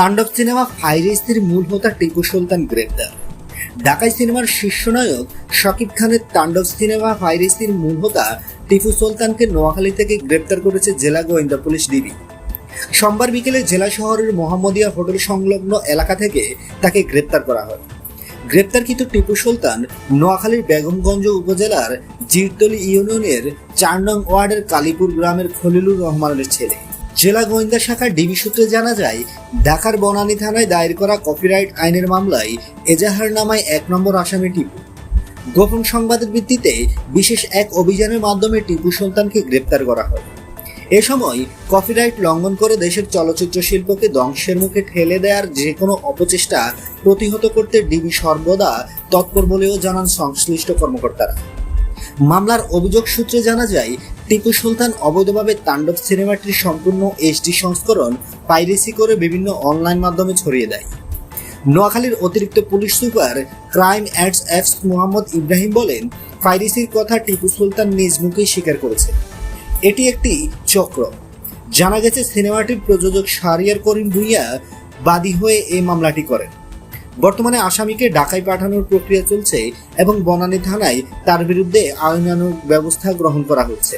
তাণ্ডব সিনেমা ফাইরিস্তির মূল হোতা টিপু সুলতান গ্রেপ্তার। ঢাকাই সিনেমার শীর্ষনায়ক শাকিব খানের তাণ্ডব সিনেমা ফাইরিস্তির মূল হোতা টিপু সুলতানকে নোয়াখালী থেকে গ্রেপ্তার করেছে জেলা গোয়েন্দা পুলিশ ডিবি। সোমবার বিকেলে জেলা শহরের মোহাম্মদিয়া হোটেল সংলগ্ন এলাকা থেকে তাকে গ্রেপ্তার করা হয়। গ্রেপ্তারকৃত টিপু সুলতান নোয়াখালীর বেগমগঞ্জ উপজেলার জিরতলি ইউনিয়নের চার নং ওয়ার্ডের কালীপুর গ্রামের খলিলুর রহমানের ছেলে। জেলা গোয়েন্দা শাখার ডিবি সূত্রে জানা যায়, ঢাকার বনানী থানায় দায়ের করা কপিরাইট আইনের মামলায় এজাহার নামায় এক নম্বর আসামি টিপু। গোপন সংবাদের ভিত্তিতে বিশেষ এক অভিযানের মাধ্যমে টিপু সুলতানকে গ্রেপ্তার করা হয়। এ সময় কপিরাইট লঙ্ঘন করে দেশের চলচ্চিত্র শিল্পকে ধ্বংসের মুখে ঠেলে দেওয়ার যে কোনো অপচেষ্টা প্রতিহত করতে ডিবি সর্বদা তৎপর বলেও জানান সংশ্লিষ্ট কর্মকর্তারা। মামলার অভিযোগ সূত্রে জানা যায়, টিপু সুলতান অবৈধভাবে তাণ্ডব সিনেমাটির সম্পূর্ণ এইচডি সংস্করণ পাইরেসি করে বিভিন্ন অনলাইন মাধ্যমে ছড়িয়ে দেয়। নোয়াখালীর অতিরিক্ত পুলিশ সুপার ক্রাইম অ্যাডস এফস মোহাম্মদ ইব্রাহিম বলেন, পাইরেসির কথা টিপু সুলতান নিজ মুখেই স্বীকার করেছে এটি একটি চক্র। জানা গেছে, সিনেমাটির প্রযোজক শারিয়ার করিম ভুইয়া বাদী হয়ে এই মামলাটি করেন। বর্তমানে আসামিকে ঢাকায় পাঠানোর প্রক্রিয়া চলছে এবং বনানী থানায় তার বিরুদ্ধে আইনানুগ ব্যবস্থা গ্রহণ করা হচ্ছে।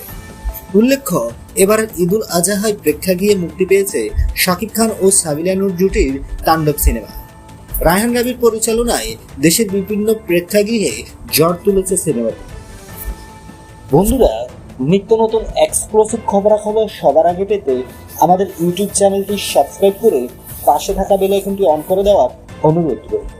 উল্লেখ্য এবার ঈদুল আজহায় প্রেক্ষাগৃহে মুক্তি পেয়েছে শাকিব খান ও সাবিলানুর জুটির তাণ্ডব সিনেমা। রায়হান রাবির পরিচালনায় দেশের বিভিন্ন প্রেক্ষাগৃহে জ্বর তুলেছে সিনেমাটি বন্ধুরা, নিত্য নতুন এক্সক্লুসিভ খবরাখবর সবার আগে পেতে আমাদের ইউটিউব চ্যানেলটি সাবস্ক্রাইব করে পাশে থাকা বেল আইকনটি অন করে দেওয়ার 哦，那个 으?